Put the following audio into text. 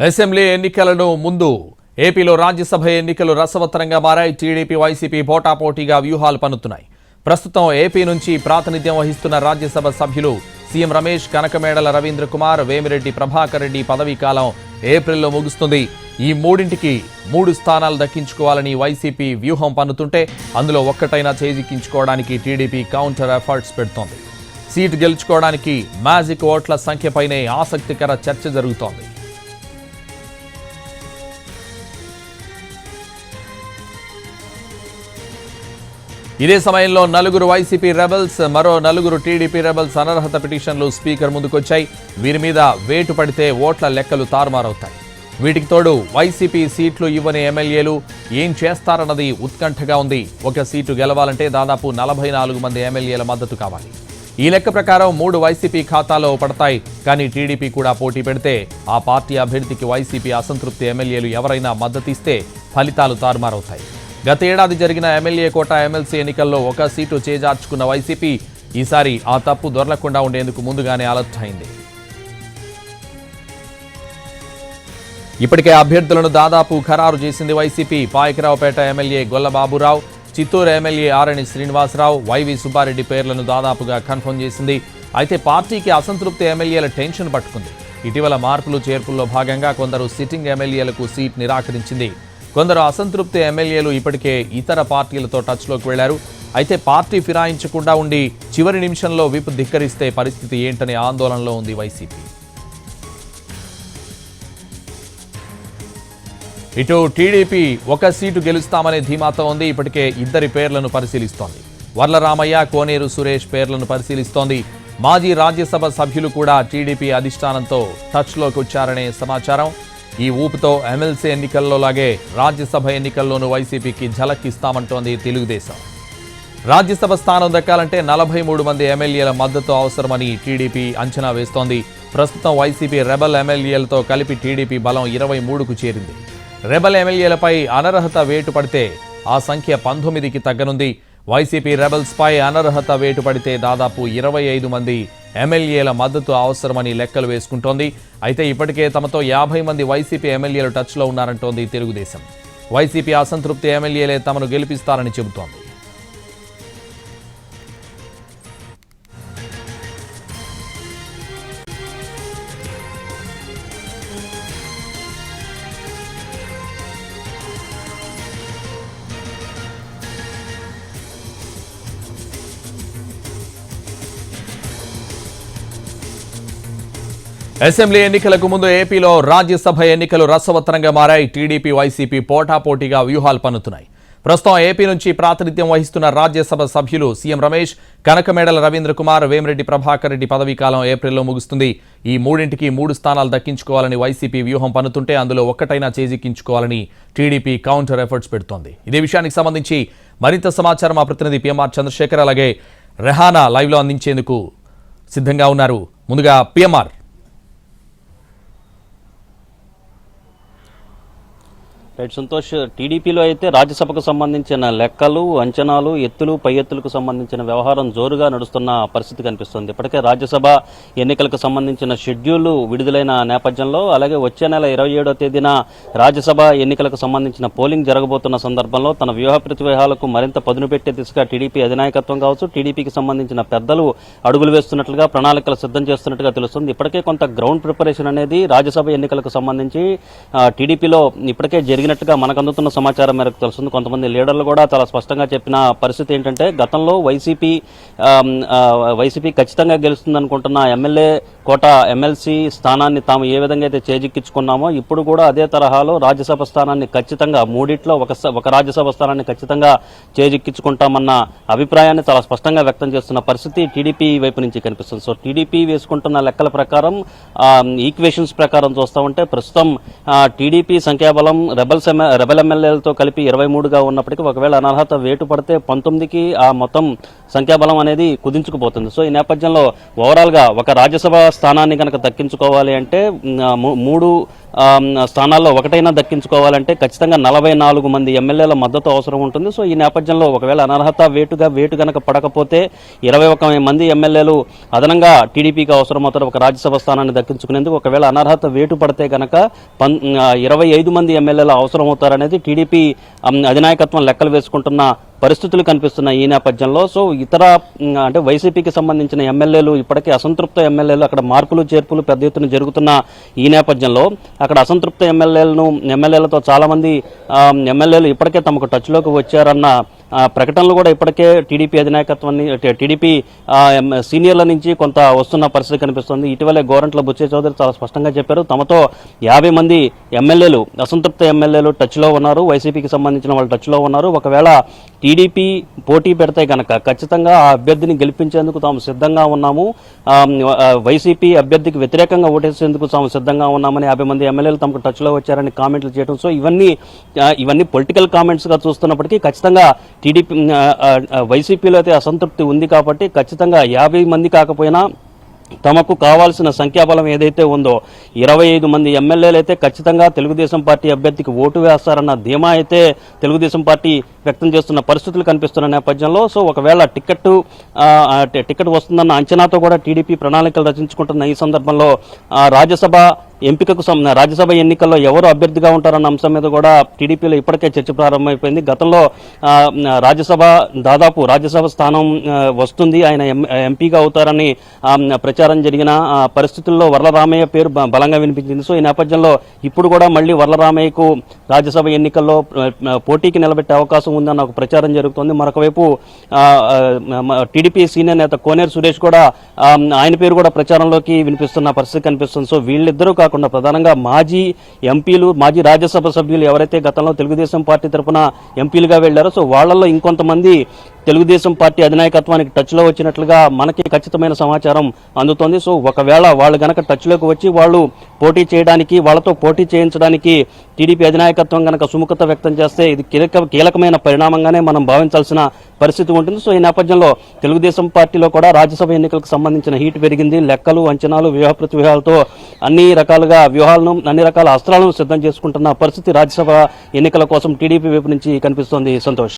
Assembly ఎన్నికలను ముందు ఏపీలో రాజ్యసభ ఎన్నికలు రసవత్తరంగా మారాయి. టీడీపీ వైసీపీ పోటాపోటీగా వ్యూహాలు పన్నుతున్నాయి. ప్రస్తుతం ఏపీ నుంచి ప్రాతినిధ్యం వహిస్తున్న రాజ్యసభ సభ్యులు సీఎం రమేష్ కనకమేడల రవీంద్ర కుమార్ వేమిరెడ్డి ప్రభాకర్ రెడ్డి పదవీ కాలం ఏప్రిల్లో ముగుస్తుంది. ఈ మూడింటికి మూడు స్థానాలు దక్కించుకోవాలని వైసీపీ వ్యూహం పన్నుతుంటే అందులో ఒక్కటైనా చేజిక్కించుకోవడానికి టీడీపీ కౌంటర్ ఎఫర్ట్స్ పెడుతోంది. సీటు గెలుచుకోవడానికి మ్యాజిక్ ఓట్ల సంఖ్యపైనే ఆసక్తికర చర్చ జరుగుతోంది. ఇదే సమయంలో నలుగురు వైసీపీ రెబల్స్ మరో నలుగురు టీడీపీ రెబల్స్ అనర్హత పిటిషన్లు స్పీకర్ ముందుకొచ్చాయి. వీరి మీద వేటు పడితే ఓట్ల లెక్కలు తారుమారవుతాయి. వీటికి తోడు వైసీపీ సీట్లు ఇవ్వని ఎమ్మెల్యేలు ఏం చేస్తారన్నది ఉత్కంఠగా ఉంది. ఒక సీటు గెలవాలంటే దాదాపు నలభై నాలుగు మంది ఎమ్మెల్యేల మద్దతు కావాలి. ఈ లెక్క ప్రకారం మూడు వైసీపీ ఖాతాలో పడతాయి. కానీ టీడీపీ కూడా పోటీ పెడితే ఆ పార్టీ అభ్యర్థికి వైసీపీ అసంతృప్తి ఎమ్మెల్యేలు ఎవరైనా మద్దతిస్తే ఫలితాలు తారుమారవుతాయి. గత ఏడాది జరిగిన ఎమ్మెల్యే కోట ఎమ్మెల్సీ ఎన్నికల్లో ఒక సీటు చేజార్చుకున్న వైసీపీ ఈసారి ఆ తప్పు దొరలకుండా ఉండేందుకు ముందుగానే అలర్ట్ అయింది. ఇప్పటికే అభ్యర్థులను దాదాపు ఖరారు చేసింది YCP. Payakaraopeta MLA Gollababurao Chittoor MLA Arani Srinivasarao Y V Subbareddy పేర్లను దాదాపుగా కన్ఫర్మ్ చేసింది. అయితే పార్టీకి అసంతృప్తి ఎమ్మెల్యేల టెన్షన్ పట్టుకుంది. ఇటీవల మార్పులు చేర్పుల్లో భాగంగా కొందరు సిట్టింగ్ ఎమ్మెల్యేలకు సీట్ నిరాకరించింది. కొందరు అసంతృప్తి ఎమ్మెల్యేలు ఇప్పటికే ఇతర పార్టీలతో టచ్లోకి వెళ్ళారు. అయితే పార్టీ ఫిరాయించకుండా ఉండి చివరి నిమిషంలో విప్ ధిక్కరిస్తే పరిస్థితి ఏంటనే ఆందోళనలో ఉంది వైసీపీ. ఇటు టీడీపీ ఒక సీటు గెలుస్తామనే ధీమాతో ఉంది. ఇప్పటికే ఇద్దరి పేర్లను పరిశీలిస్తోంది. వర్లరామయ్య కోనేరు సురేష్ పేర్లను పరిశీలిస్తోంది. మాజీ రాజ్యసభ సభ్యులు కూడా టీడీపీ అధిష్టానంతో టచ్లోకి వచ్చారనే సమాచారం. ఈ ఊపుతో ఎమ్మెల్సీ ఎన్నికల్లో లాగే రాజ్యసభ ఎన్నికల్లోనూ వైసీపీకి ఝలక్ ఇస్తామంటోంది తెలుగుదేశం. రాజ్యసభ స్థానం దక్కాలంటే నలభై మూడు మంది ఎమ్మెల్యేల మద్దతు అవసరమని టీడీపీ అంచనా వేస్తోంది. ప్రస్తుతం వైసీపీ రెబల్ ఎమ్మెల్యేలతో కలిపి టీడీపీ బలం ఇరవై మూడుకు చేరింది. రెబల్ ఎమ్మెల్యేలపై అనర్హత వేటు పడితే ఆ సంఖ్య పంతొమ్మిదికి తగ్గనుంది. వైసీపీ రెబల్స్పై అనర్హత వేటు పడితే దాదాపు ఇరవై ఐదు మంది ఎమ్మెల్యేల మద్దతు అవసరమని లెక్కలు వేసుకుంటోంది. అయితే ఇప్పటికే తమతో యాభై మంది వైసీపీ ఎమ్మెల్యేలు టచ్లో ఉన్నారంటోంది తెలుగుదేశం. వైసీపీ అసంతృప్తి ఎమ్మెల్యేలే తమను గెలిపిస్తారని చెబుతోంది. అసెంబ్లీ ఎన్నికలకు ముందు ఏపీలో రాజ్యసభ ఎన్నికలు రసవత్తరంగా మారాయి. టీడీపీ వైసీపీ పోటాపోటీగా వ్యూహాలు పన్నుతున్నాయి. ప్రస్తుతం ఏపీ నుంచి ప్రాతినిధ్యం వహిస్తున్న రాజ్యసభ సభ్యులు సీఎం రమేష్ కనకమేడల రవీంద్ర కుమార్ వేమిరెడ్డి ప్రభాకర్ రెడ్డి పదవీకాలం ఏప్రిల్లో ముగుస్తుంది. ఈ మూడింటికి మూడు స్థానాలు దక్కించుకోవాలని వైసీపీ వ్యూహం పన్నుతుంటే అందులో ఒక్కటైనా చేజిక్కించుకోవాలని టీడీపీ కౌంటర్ ఎఫర్ట్స్ పెడుతోంది. ఇదే విషయానికి సంబంధించి మరింత సమాచారం మా ప్రతినిధి పిఎంఆర్ చంద్రశేఖర్ అలాగే రెహానా లైవ్లో అందించేందుకు సిద్ధంగా ఉన్నారు. ముందుగా పిఎంఆర్. రైట్ సంతోష్ టీడీపీలో అయితే రాజ్యసభకు సంబంధించిన లెక్కలు అంచనాలు ఎత్తులు పై ఎత్తులకు సంబంధించిన వ్యవహారం జోరుగా నడుస్తున్న పరిస్థితి కనిపిస్తుంది. ఇప్పటికే రాజ్యసభ ఎన్నికలకు సంబంధించిన షెడ్యూల్ విడుదలైన నేపథ్యంలో అలాగే వచ్చే నెల ఇరవై ఏడో తేదీన రాజ్యసభ ఎన్నికలకు సంబంధించిన పోలింగ్ జరగబోతున్న సందర్భంలో తన వ్యూహ ప్రతివ్యూహాలకు మరింత పదును పెట్టే దిశగా టీడీపీ అధినాయకత్వం కావచ్చు టీడీపీకి సంబంధించిన పెద్దలు అడుగులు వేస్తున్నట్లుగా ప్రణాళికలు సిద్ధం చేస్తున్నట్టుగా తెలుస్తుంది. ఇప్పటికే కొంత గ్రౌండ్ ప్రిపరేషన్ అనేది రాజ్యసభ ఎన్నికలకు సంబంధించి టీడీపీలో ఇప్పటికే జరిగింది దిగినట్టుగా మనకు అందుతున్న సమాచారం మేరకు తెలుస్తుంది. కొంతమంది లీడర్లు కూడా చాలా స్పష్టంగా చెప్పిన పరిస్థితి ఏంటంటే గతంలో వైసీపీ వైసీపీ ఖచ్చితంగా గెలుస్తుంది అనుకుంటున్న ఎమ్మెల్యే కోట ఎమ్మెల్సీ స్థానాన్ని తాము ఏ విధంగా అయితే చేజిక్కించుకున్నామో ఇప్పుడు కూడా అదే తరహాలో రాజ్యసభ స్థానాన్ని ఖచ్చితంగా మూడిట్లో ఒక స- ఒక రాజ్యసభ స్థానాన్ని ఖచ్చితంగా చేజిక్కించుకుంటామన్న అభిప్రాయాన్ని చాలా స్పష్టంగా వ్యక్తం చేస్తున్న పరిస్థితి టీడీపీ వైపు నుంచి కనిపిస్తుంది. సో టీడీపీ వేసుకుంటున్న లెక్కల ప్రకారం ఈక్వేషన్స్ ప్రకారం చూస్తామంటే ప్రస్తుతం టీడీపీ సంఖ్యాబలం రెబల్స్ రెబల్ ఎమ్మెల్యేలతో కలిపి ఇరవై మూడుగా ఉన్నప్పటికీ ఒకవేళ అనర్హత వేటు పడితే పంతొమ్మిదికి ఆ మొత్తం సంఖ్యాబలం అనేది కుదించుకుపోతుంది. సో ఈ నేపథ్యంలో ఓవరాల్గా ఒక రాజ్యసభ స్థానాన్ని కనుక దక్కించుకోవాలి అంటే మూ- మూడు స్థానాల్లో ఒకటైనా దక్కించుకోవాలంటే ఖచ్చితంగా నలభై నాలుగు మంది ఎమ్మెల్యేల మద్దతు అవసరం ఉంటుంది. సో ఈ నేపథ్యంలో ఒకవేళ అనర్హత వేటుగా వేటు గనక పడకపోతే ఇరవై ఒక మంది ఎమ్మెల్యేలు అదనంగా టీడీపీకి అవసరమవుతారు ఒక రాజ్యసభ స్థానాన్ని దక్కించుకునేందుకు. ఒకవేళ అనర్హత వేటు పడితే గనక పన్ ఇరవై ఐదు మంది ఎమ్మెల్యేలు అవసరం అవుతారనేది టీడీపీ అధినాయకత్వం లెక్కలు వేసుకుంటున్న పరిస్థితులు కనిపిస్తున్నాయి ఈ నేపథ్యంలో. సో ఇతర అంటే వైసీపీకి సంబంధించిన ఎమ్మెల్యేలు ఇప్పటికే అసంతృప్త ఎమ్మెల్యేలు అక్కడ మార్పులు చేర్పులు పెద్ద ఎత్తున జరుగుతున్న ఈ నేపథ్యంలో అక్కడ అసంతృప్త ఎమ్మెల్యేలను ఎమ్మెల్యేలతో చాలామంది ఎమ్మెల్యేలు ఇప్పటికే తమకు టచ్లోకి వచ్చారన్న ప్రకటనలు కూడా ఇప్పటికే టీడీపీ అధినాయకత్వాన్ని టీడీపీ సీనియర్ల నుంచి కొంత వస్తున్న పరిస్థితి కనిపిస్తుంది. ఇటీవలే గోరంట్ల బుచ్చే చౌదరి చాలా స్పష్టంగా చెప్పారు. తమతో యాభై మంది ఎమ్మెల్యేలు అసంతృప్త ఎమ్మెల్యేలు టచ్లో ఉన్నారు. వైసీపీకి సంబంధించిన వాళ్ళు టచ్లో ఉన్నారు. ఒకవేళ టీడీపీ పోటీ పెడితే కనుక ఖచ్చితంగా ఆ అభ్యర్థిని గెలిపించేందుకు తాము సిద్ధంగా ఉన్నాము. వైసీపీ అభ్యర్థికి వ్యతిరేకంగా ఓటేసేందుకు తాము సిద్ధంగా ఉన్నామని యాభై మంది ఎమ్మెల్యేలు తమకు టచ్లో వచ్చారని కామెంట్లు చేయడం సో ఇవన్నీ ఇవన్నీ పొలిటికల్ కామెంట్స్గా చూస్తున్నప్పటికీ ఖచ్చితంగా టీడీపీ వైసీపీలో అయితే అసంతృప్తి ఉంది కాబట్టి ఖచ్చితంగా యాభై మంది కాకపోయినా తమకు కావాల్సిన సంఖ్యాబలం ఏదైతే ఉందో ఇరవై ఐదు మంది ఎమ్మెల్యేలు అయితే ఖచ్చితంగా తెలుగుదేశం పార్టీ అభ్యర్థికి ఓటు వేస్తారన్న ధీమా అయితే తెలుగుదేశం పార్టీ వ్యక్తం చేస్తున్న పరిస్థితులు కనిపిస్తున్న నేపథ్యంలో సో ఒకవేళ టికెట్ టికెట్ వస్తుందన్న అంచనాతో కూడా టీడీపీ ప్రణాళికలు రచించుకుంటున్న ఈ సందర్భంలో ఆ, రాజ్యసభ ఎంపికకు రాజ్యసభ ఎన్నికల్లో ఎవరు అభ్యర్థిగా ఉంటారన్న అంశం మీద కూడా టీడీపీలో ఇప్పటికే చర్చ ప్రారంభమైపోయింది. గతంలో రాజ్యసభ దాదాపు రాజ్యసభ స్థానం వస్తుంది. ఆయన ఎం- ఎంపీగా అవుతారని ప్రచారం జరిగిన ఆ, పరిస్థితుల్లో వరలరామయ్య పేరు బలంగా వినిపించింది. సో ఈ నేపథ్యంలో ఇప్పుడు కూడా మళ్ళీ వరలరామయ్యకు రాజ్యసభ ఎన్నికల్లో పోటీకి నిలబెట్టే అవకాశం ఉందన్న ఒక ప్రచారం జరుగుతోంది. మరొకవైపు టీడీపీ సీనియర్ నేత కోనేరు సురేష్ కూడా ఆయన పేరు కూడా ప్రచారంలోకి వినిపిస్తున్న పరిస్థితి కనిపిస్తుంది. సో వీళ్ళిద్దరూ కాకుండా ప్రధానంగా మాజీ ఎంపీలు మాజీ రాజ్యసభ సభ్యులు ఎవరైతే గతంలో తెలుగుదేశం పార్టీ తరఫున ఎంపీలుగా వెళ్ళారో సో వాళ్ళల్లో ఇంకొంతమంది తెలుగుదేశం పార్టీ అధినాయకత్వానికి టచ్లో వచ్చినట్లుగా మనకి ఖచ్చితమైన సమాచారం అందుతోంది. సో ఒకవేళ వాళ్ళు గనక టచ్లోకి వచ్చి వాళ్ళు పోటీ చేయడానికి వాళ్ళతో పోటీ చేయించడానికి టీడీపీ అధినాయకత్వం గనక సుముఖత వ్యక్తం చేస్తే ఇది కీలక కీలకమైన పరిణామంగానే మనం భావించాల్సిన పరిస్థితి ఉంటుంది. సో ఈ నేపథ్యంలో తెలుగుదేశం పార్టీలో కూడా రాజ్యసభ ఎన్నికలకు సంబంధించిన హీట్ పెరిగింది. లెక్కలు అంచనాలు వ్యూహ ప్రతివ్యూహాలతో అన్ని రకాలుగా వ్యూహాలను అన్ని రకాల అస్త్రాలను సిద్ధం చేసుకుంటున్న పరిస్థితి రాజ్యసభ ఎన్నికల కోసం టీడీపీ వైపు నుంచి కనిపిస్తోంది. సంతోష్.